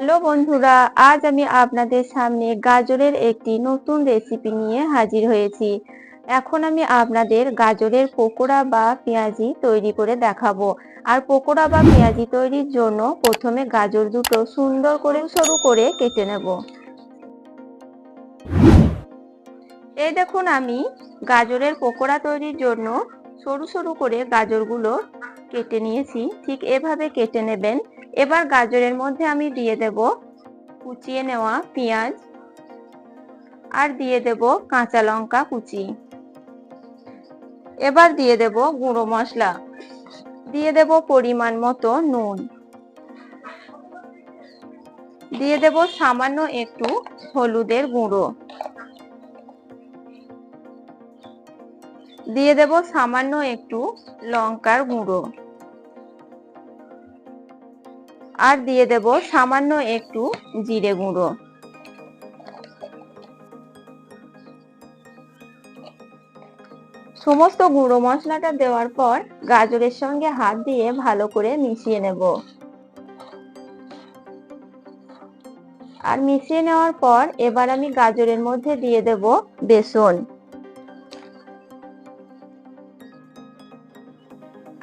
Hello বন্ধুরা, আজ আমি আপনাদের সামনে গাজরের একটি নতুন রেসিপি নিয়ে হাজির হয়েছি। এখন আমি আপনাদের গাজরের পকোড়া বা পেঁয়াজি তৈরি করে দেখাবো। আর পকোড়া বা পেঁয়াজি তৈরির জন্য প্রথমে গাজর দুটো সুন্দর করে সরু করে কেটে নেব। এই দেখুন আমি গাজরের পকোড়া তৈরির জন্য সরু সরু করে গাজরগুলো কেটে নিয়েছি। ঠিক এভাবে কেটে নেবেন। এবার গাজরের মধ্যে আমি দিয়ে দেব কুচিয়ে নেওয়া পেঁয়াজ আর দিয়ে দেব কাঁচা লঙ্কা কুচি। এবার দিয়ে দেব গুঁড়ো মশলা। দিয়ে দেব পরিমাণ মতো নুন। দিয়ে দেব সামান্য একটু হলুদের গুঁড়ো। দিয়ে দেব সামান্য একটু লঙ্কার গুঁড়ো। আর দিয়ে দেব সামান্য একটু জিরে গুঁড়ো। সমস্ত গুঁড়ো মশলাটা দেওয়ার পর গাজরের সঙ্গে হাত দিয়ে ভালো করে মিশিয়ে নেব। আর মিশিয়ে নেওয়ার পর এবার আমি গাজরের মধ্যে দিয়ে দেব বেসন।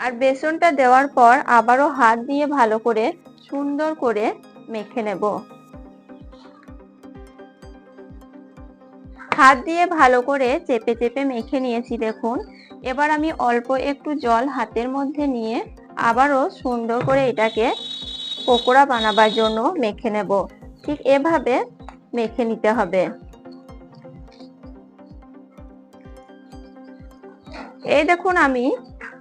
আর বেসনটা দেওয়ার পর আবারও হাত দিয়ে ভালো করে সুন্দর করে মেখে নেব। হাত দিয়ে ভালো করে চেপে চেপে মেখে নিয়েছি দেখুন। এবার আমি অল্প একটু জল হাতের মধ্যে নিয়ে আবারও সুন্দর করে এটাকে পকোড়া বানাবার জন্য মেখে নেব। ঠিক এভাবে মেখে নিতে হবে। এই দেখুন আমি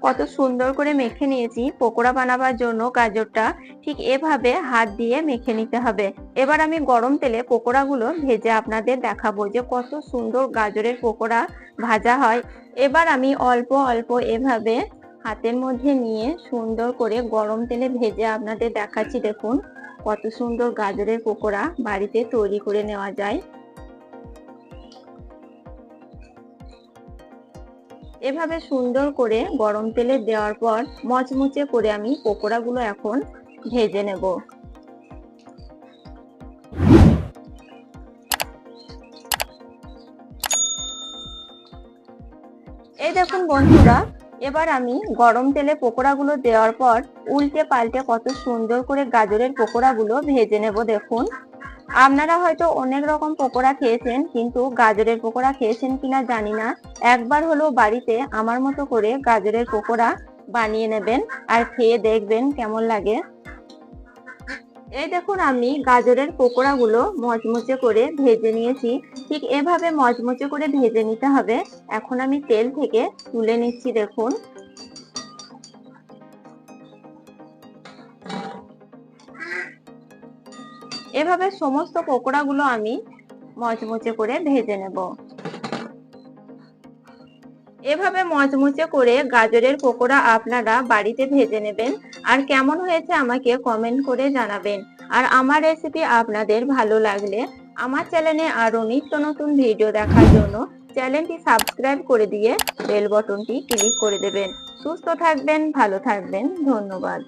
কত সুন্দর করে মেখে নিয়েছি। পকোড়া বানাবার জন্য গাজরটা ঠিক এভাবে হাত দিয়ে মেখে নিতে হবে। এবার আমি গরম তেলে পকোড়াগুলো ভেজে আপনাদের দেখাবো যে কত সুন্দর গাজরের পকোড়া ভাজা হয়। এবার আমি অল্প অল্প এভাবে হাতের মধ্যে নিয়ে সুন্দর করে গরম তেলে ভেজে আপনাদের দেখাচ্ছি দেখুন কত সুন্দর গাজরের পকোড়া বাড়িতে তৈরি করে নেওয়া যায়। এভাবে সুন্দর করে গরম তেলে দেওয়ার পর মচমচে করে আমি পকোড়াগুলো এখন ভেজে নেব। এই দেখুন বন্ধুরা, এবার আমি গরম তেলে পকোড়াগুলো দেওয়ার পর উল্টে পাল্টে কত সুন্দর করে গাজরের পকোড়াগুলো ভেজে নেব দেখুন। আপনারা হয়তো অনেক রকম পকোড়া খেয়েছেন, কিন্তু গাজরের পকোড়া খেয়েছেন কিনা জানি না। একবার হলো বাড়িতে আমার মতো করে গাজরের পকোড়া বানিয়ে নেবেন আর খেয়ে দেখবেন কেমন লাগে। এই দেখুন আমি গাজরের পকোড়াগুলো মচমচে করে ভেজে নিয়েছি। ঠিক এভাবে মচমচে করে ভেজে নিতে হবে। এখন আমি তেল থেকে তুলে নিচ্ছি, দেখুন। এভাবে সমস্ত পকোড়াগুলো আমি মচমচে করে ভেজে নেব। এভাবে মচমচে করে গাজরের পকোড়া আপনারা বাড়িতে ভেজে নেবেন। আর কেমন হয়েছে আমাকে কমেন্ট করে জানাবেন। আর আমার রেসিপি আপনাদের ভালো লাগলে আমার চ্যানেলে আরও নিত্য নতুন ভিডিও দেখার জন্য চ্যানেলটি সাবস্ক্রাইব করে দিয়ে বেল বটনটি ক্লিক করে দেবেন। সুস্থ থাকবেন, ভালো থাকবেন, ধন্যবাদ।